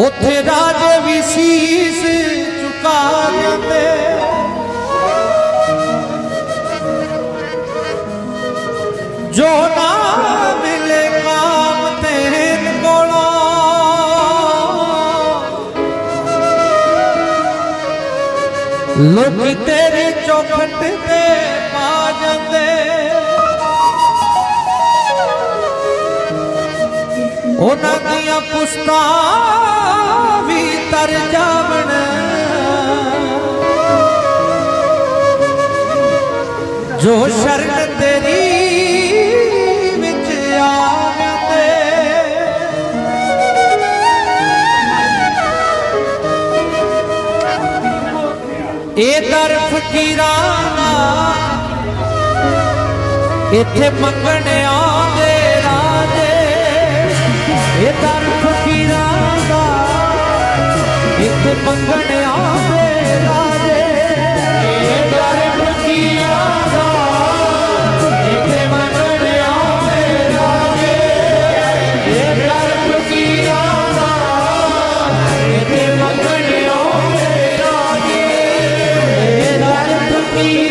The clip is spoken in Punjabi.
ਉੱਥੇ ਰਾਜੇ ਵੀ ਸੀਸ ਝੁਕਾ ਜਾਂਦੇ ਜੋ ਨਾ ਮਿਲੇ ਕਾਮ ਤੇਨ ਕੋਲੋਂ। ਲੋਕ ਤੇਰੀ ਚੌਖਟ ਤੇ ਪਾ ਉਹਨਾਂ ਦੀਆਂ ਪੁਸਤਾਂ ਵੀ ਤਰ ਜਾਵਣ। ਜੋ ਸ਼ਰਨ ਤੇਰੀ ਵਿੱਚ ਆ ਇਹ ਦਰ ਫਕੀਰਾਂ ਦਾ ਇੱਥੇ ਮੰਗਣ ਆ ਇੱਥੇ ਮੰਗਣ ਆਉਂਦੇ ਰਾਜੇ। ਇਹ ਦਰ ਫਕੀਰਾਂ ਦਾ ਇੱਥੇ ਮੰਗਣ ਆਉਂਦੇ ਰਾਜੇ। ਦਰ ਫਕੀਰਾਂ ਦਾ ਇੱਥੇ ਮੰਗਣ ਆਉਂਦੇ ਰਾਜੇ। ਦਰ ਫਕੀਰਾਂ